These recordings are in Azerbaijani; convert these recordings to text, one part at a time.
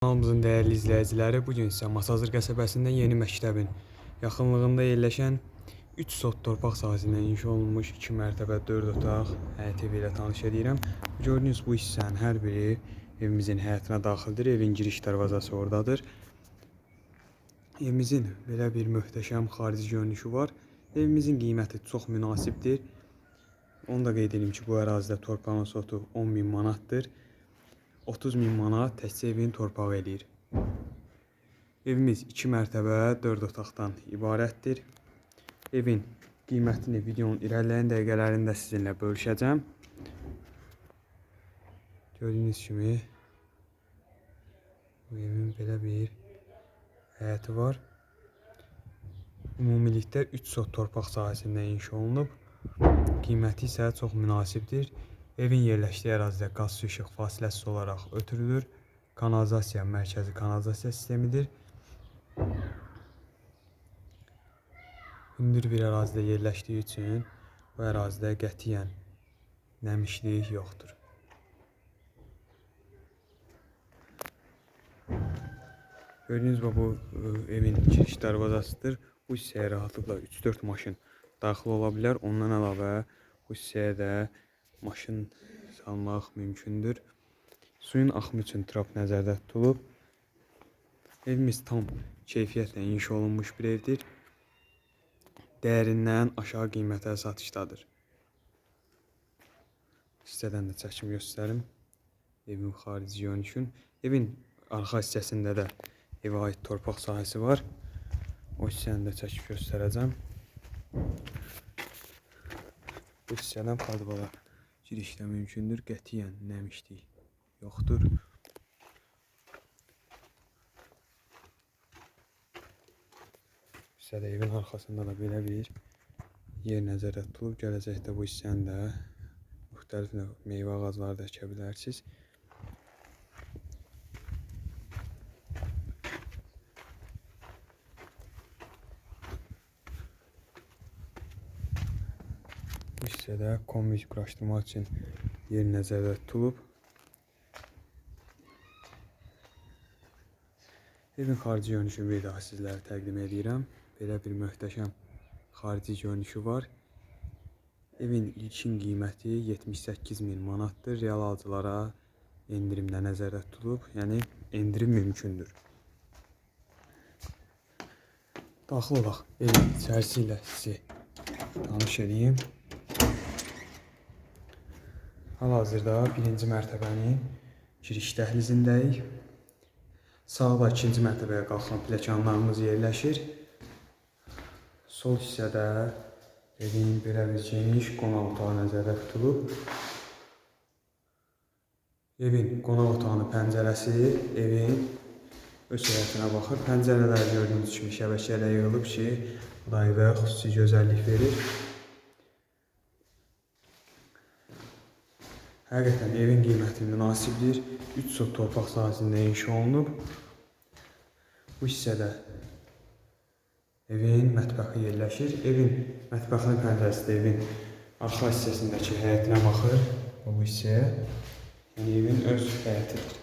Kanalımızın dəyərli izləyiciləri, bu gün sizə Masazır qəsəbəsində yeni məktəbin yaxınlığında yerləşən 3 sot torpaq sahəsində inşa olunmuş 2 mərtəbə 4 otaq həyət evi ilə tanış edirəm. Gördüyünüz bu hissənin hər biri evimizin həyətinə daxildir. Evin giriş darvazası oradadır. Evimizin belə bir möhtəşəm xarici görünüşü var. Evimizin qiyməti çox münasibdir. Onu da qeyd edim ki, bu ərazidə torpağın sotu 10 min manatdır. 30 min manat təkcə evin torpağı eləyir. Evimiz 2 mərtəbə 4 otaqdan ibarətdir. Evin qiymətini videonun irəliləyən dəqiqələrində sizinlə bölüşəcəm. Gördüyünüz kimi bu evin belə bir həyəti var. Ümumilikdə 3 sot torpaq sahəsində inşa olunub. Qiyməti isə çox münasibdir. Evin yerləşdiyi ərazidə qaz su işıq fasiləsiz olaraq ötürülür. Kanalizasiya mərkəzi kanalizasiya sistemidir. Hündür bir ərazidə yerləşdiyi üçün bu ərazidə qətiyyən nəmişlik yoxdur. Gördüyünüz gibi bu e, evin giriş darvazasıdır. Bu hissəyə rahatlıqla 3-4 maşın daxil ola bilər. Ondan əlavə bu hissəyə də maşın salmaq mümkündür. Suyun axımı üçün trap nəzərdə tutulub. Evimiz tam keyfiyyətlə inşa olunmuş bir evdir. Dəyərindən aşağı qiymətə satışdadır. Hissədən də çəkim göstərim. Evin xarici görünüşün. Evin arxa hissəsində də evə aid torpaq sahəsi var. O hissəni də çəkib göstərəcəm. Bu hissədən padvala girişdə mümkündür. Qətiyyən nəmişlik yoxdur. Hissədə evin arxasında da belə bir yer nəzərdə tutulub. Gələcəkdə bu hissəni də müxtəlif növ meyvə ağacları da əkə bilərsiniz. Bu hissədə kombi quraşdırmaq üçün yer nəzərdə tutulub. Evin xarici görünüşünü bir daha sizlərə təqdim edirəm. Belə bir möhtəşəm xarici görünüşü var. Evin ilkin qiyməti 78 min manatdır. Real alıcılara endirimdə nəzərdə tutulub. Yəni endirim mümkündür. Daxil olaq evin içərisi ilə sizi tanış edeyim. Hal-hazırda birinci mərtəbənin giriş dəhlizindəyik. Sağda ikinci mərtəbəyə qalxan pilləkənlərimiz yerləşir. Sol hissədə evin belə bir geniş qonaq otağı nəzərdə tutulub. Evin qonaq otağının pəncərəsi evin öz həyətinə baxır. Pəncərələr gördüyünüz kimi şəbəkələ yığılıb ki, bu da evə xüsusi gözəllik verir. Həqiqətən evin qiyməti münasibdir. 3 sot torpaq sahəsində inşa olunub. Bu hissədə evin mətbəxi yerləşir. Evin mətbəxinin pəncərəsi də evin arxa hissəsindəki həyətinə baxır. Bu hissəyə. Yəni evin öz həyətidir.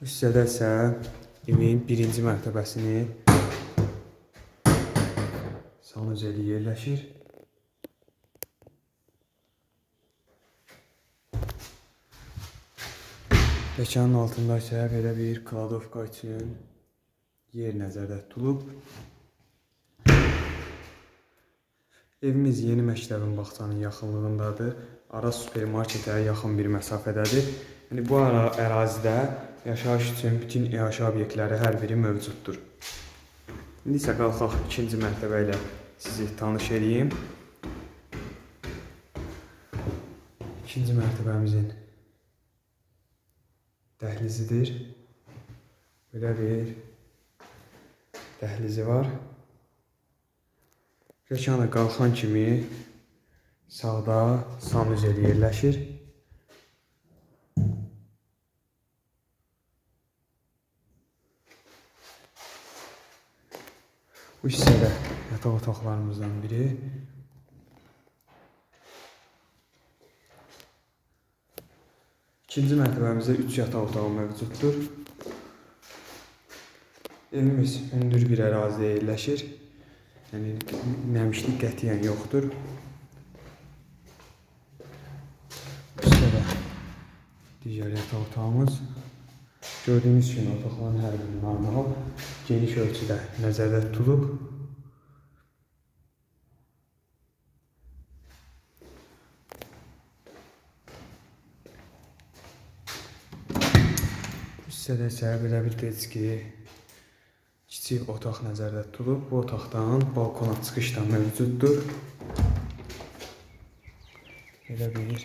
Bu hissədə isə evin birinci mərtəbəsinin sanuzeli yerləşir. Pilləkənin altında isə belə bir kladovka üçün yer nəzərdə tutulub. Evimiz yeni məktəbin bağçanın yaxınlığındadır. Aras supermarketə yaxın bir məsafədədir. Yəni bu ara ərazidə yaşayış üçün bütün iaşə obyektləri hər biri mövcuddur. İndi isə qalxaq ikinci mərtəbə ilə sizi tanış edeyim. İkinci mərtəbəmizin dəhlizidir. Belə bir dəhlizi var. Rəkana qalxan kimi sağda sanuzel yerləşir. Bu hissədə yataq otaqlarımızdan biri. İkinci mərtəbəmizdə 3 yataq otağı mövcuddur. Evimiz hündür bir ərazidə yerləşir. Yəni nəmişlik qətiyyən yoxdur. Üstdə də digər yataq otağımız. Gördüyünüz kimi otaqların hər biri normal, geniş ölçüdə nəzərdə tutulub. Bu hissədə isə belə bir deski kiçik otaq nəzərdə tutulub. Bu otaqdan balkona çıxış da mövcuddur. Belə bir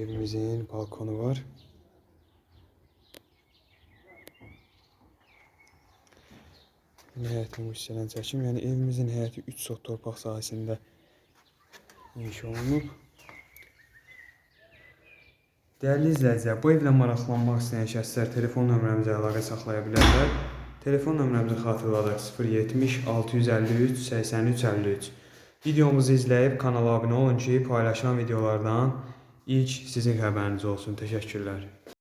evimizin balkonu var. Həyətin bu hissədən çəkim. Yəni evimizin həyəti 3 sot torpaq sahəsində inşa olunub. Dəyərli izləyicilər, bu evlə maraqlanmaq istəyən şəxslər telefon nömrəmizə əlaqə saxlaya bilərlər. Telefon nömrəmizi xatırladaq 070 653 83 53. Videomuzu izləyib kanala abunə olun ki, paylaşılan videolardan ilk sizin xəbəriniz olsun. Təşəkkürlər.